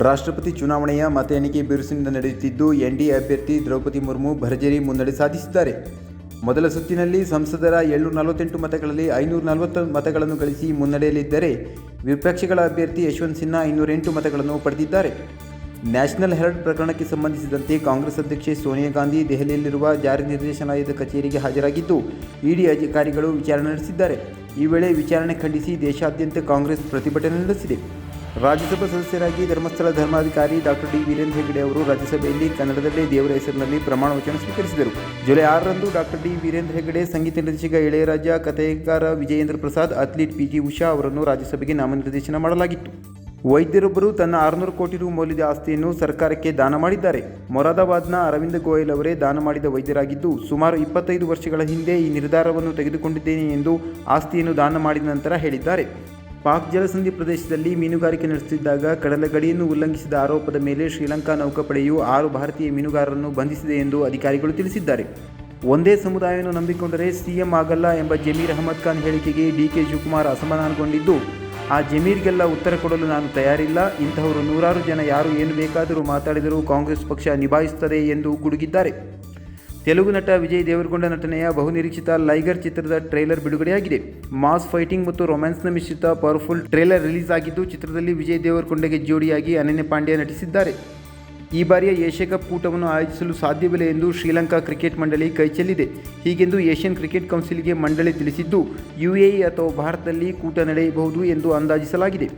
ರಾಷ್ಟ್ರಪತಿ ಚುನಾವಣೆಯ ಮತ ಎಣಿಕೆ ಬಿರುಸಿನಿಂದ ನಡೆಯುತ್ತಿದ್ದು ಎನ್ಡಿಎ ಅಭ್ಯರ್ಥಿ ದ್ರೌಪದಿ ಮುರ್ಮು ಭರ್ಜರಿ ಮುನ್ನಡೆ ಸಾಧಿಸಿದ್ದಾರೆ. ಮೊದಲ ಸುತ್ತಿನಲ್ಲಿ ಸಂಸದರ ಏಳ್ನೂರ ನಲವತ್ತೆಂಟು ಮತಗಳಲ್ಲಿ ಐನೂರ ನಲವತ್ತು ಮತಗಳನ್ನು ಗಳಿಸಿ ಮುನ್ನಡೆಯಲಿದ್ದರೆ ವಿಪಕ್ಷಗಳ ಅಭ್ಯರ್ಥಿ ಯಶವಂತ್ ಸಿನ್ಹಾ ಇನ್ನೂರೆಂಟು ಮತಗಳನ್ನು ಪಡೆದಿದ್ದಾರೆ. ನ್ಯಾಷನಲ್ ಹೆರಾಲ್ಡ್ ಪ್ರಕರಣಕ್ಕೆ ಸಂಬಂಧಿಸಿದಂತೆ ಕಾಂಗ್ರೆಸ್ ಅಧ್ಯಕ್ಷೆ ಸೋನಿಯಾ ಗಾಂಧಿ ದೆಹಲಿಯಲ್ಲಿರುವ ಜಾರಿ ನಿರ್ದೇಶನಾಲಯದ ಕಚೇರಿಗೆ ಹಾಜರಾಗಿದ್ದು, ಇಡಿ ಅಧಿಕಾರಿಗಳು ವಿಚಾರಣೆ ನಡೆಸಿದ್ದಾರೆ. ಈ ವೇಳೆ ವಿಚಾರಣೆ ಖಂಡಿಸಿ ದೇಶಾದ್ಯಂತ ಕಾಂಗ್ರೆಸ್ ಪ್ರತಿಭಟನೆ ನಡೆಸಿದೆ. ರಾಜ್ಯಸಭಾ ಸದಸ್ಯರಾಗಿ ಧರ್ಮಸ್ಥಳ ಧರ್ಮಾಧಿಕಾರಿ ಡಾಕ್ಟರ್ ಡಿ ವೀರೇಂದ್ರ ಹೆಗಡೆ ಅವರು ರಾಜ್ಯಸಭೆಯಲ್ಲಿ ಕನ್ನಡದಲ್ಲೇ ದೇವರ ಹೆಸರಿನಲ್ಲಿ ಪ್ರಮಾಣ ವಚನ ಸ್ವೀಕರಿಸಿದರು. ಜುಲೈ ಆರರಂದು ಡಾಕ್ಟರ್ ಡಿ ವೀರೇಂದ್ರ ಹೆಗಡೆ ಸಂಗೀತ ನಿರ್ದೇಶಕ Ilaiyaraaja ಕಥೆಕಾರ Vijayendra Prasad, athlete P G Usha ಅವರನ್ನು ರಾಜ್ಯಸಭೆಗೆ ನಾಮನಿರ್ದೇಶನ ಮಾಡಲಾಗಿತ್ತು. ವೈದ್ಯರೊಬ್ಬರು ತನ್ನ ಆರುನೂರು ಕೋಟಿ ರು ಮೌಲ್ಯದ ಆಸ್ತಿಯನ್ನು ಸರ್ಕಾರಕ್ಕೆ ದಾನ ಮಾಡಿದ್ದಾರೆ. ಮೊರಾದಾಬಾದ್ನ ಅರವಿಂದ ಗೋಯಲ್ ಅವರೇ ದಾನ ಮಾಡಿದ ವೈದ್ಯರಾಗಿದ್ದು, ಸುಮಾರು ಇಪ್ಪತ್ತೈದು ವರ್ಷಗಳ ಹಿಂದೆ ಈ ನಿರ್ಧಾರವನ್ನು ತೆಗೆದುಕೊಂಡಿದ್ದೇನೆ ಎಂದು ಆಸ್ತಿಯನ್ನು ದಾನ ಮಾಡಿದ ನಂತರ ಹೇಳಿದ್ದಾರೆ. ಪಾಕ್ ಜಲಸಂಧಿ ಪ್ರದೇಶದಲ್ಲಿ ಮೀನುಗಾರಿಕೆ ನಡೆಸುತ್ತಿದ್ದಾಗ ಕಡಲ ಗಡಿಯನ್ನು ಉಲ್ಲಂಘಿಸಿದ ಆರೋಪದ ಮೇಲೆ ಶ್ರೀಲಂಕಾ ನೌಕಾಪಡೆಯು ಆರು ಭಾರತೀಯ ಮೀನುಗಾರರನ್ನು ಬಂಧಿಸಿದೆ ಎಂದು ಅಧಿಕಾರಿಗಳು ತಿಳಿಸಿದ್ದಾರೆ. ಒಂದೇ ಸಮುದಾಯವನ್ನು ನಂಬಿಕೊಂಡರೆ ಸಿಎಂ ಆಗಲ್ಲ ಎಂಬ ಜಮೀರ್ ಅಹಮದ್ ಖಾನ್ ಹೇಳಿಕೆಗೆ ಡಿ ಕೆ ಶಿವಕುಮಾರ್ ಅಸಮಾಧಾನಗೊಂಡಿದ್ದು, ಆ ಜಮೀರ್ಗೆಲ್ಲ ಉತ್ತರ ಕೊಡಲು ನಾನು ತಯಾರಿಲ್ಲ, ಇಂತಹವರು ನೂರಾರು ಜನ ಯಾರು ಏನು ಬೇಕಾದರೂ ಮಾತಾಡಿದರೂ ಕಾಂಗ್ರೆಸ್ ಪಕ್ಷ ನಿಭಾಯಿಸುತ್ತದೆ ಎಂದು ಗುಡುಗಿದ್ದಾರೆ. ತೆಲುಗು ನಟ ವಿಜಯ್ ದೇವರಗೊಂಡ ನಟನೆಯ ಬಹುನಿರೀಕ್ಷಿತ ಲೈಗರ್ ಚಿತ್ರದ ಟ್ರೇಲರ್ ಬಿಡುಗಡೆಯಾಗಿದೆ. ಮಾಸ್ ಫೈಟಿಂಗ್ ಮತ್ತು ರೊಮ್ಯಾನ್ಸ್ನ ಮಿಶ್ರಿತ ಪವರ್ಫುಲ್ ಟ್ರೇಲರ್ ರಿಲೀಸ್ ಆಗಿದ್ದು ಚಿತ್ರದಲ್ಲಿ ವಿಜಯ್ ದೇವರಕೊಂಡಗೆ ಜೋಡಿಯಾಗಿ ಅನನ್ಯ ಪಾಂಡ್ಯ ನಟಿಸಿದ್ದಾರೆ. ಈ ಬಾರಿಯ ಏಷ್ಯಾಕಪ್ ಕೂಟವನ್ನು ಆಯೋಜಿಸಲು ಸಾಧ್ಯವಿಲ್ಲ ಎಂದು ಶ್ರೀಲಂಕಾ ಕ್ರಿಕೆಟ್ ಮಂಡಳಿ ಕೈಚೆಲ್ಲಿದೆ ಹೀಗೆಂದು ಏಷ್ಯನ್ ಕ್ರಿಕೆಟ್ ಕೌನ್ಸಿಲ್ಗೆ ಮಂಡಳಿ ತಿಳಿಸಿದ್ದು, ಯುಎಇ ಅಥವಾ ಭಾರತದಲ್ಲಿ ಕೂಟ ನಡೆಯಬಹುದು ಎಂದು ಅಂದಾಜಿಸಲಾಗಿದೆ.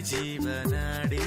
జీవనాడి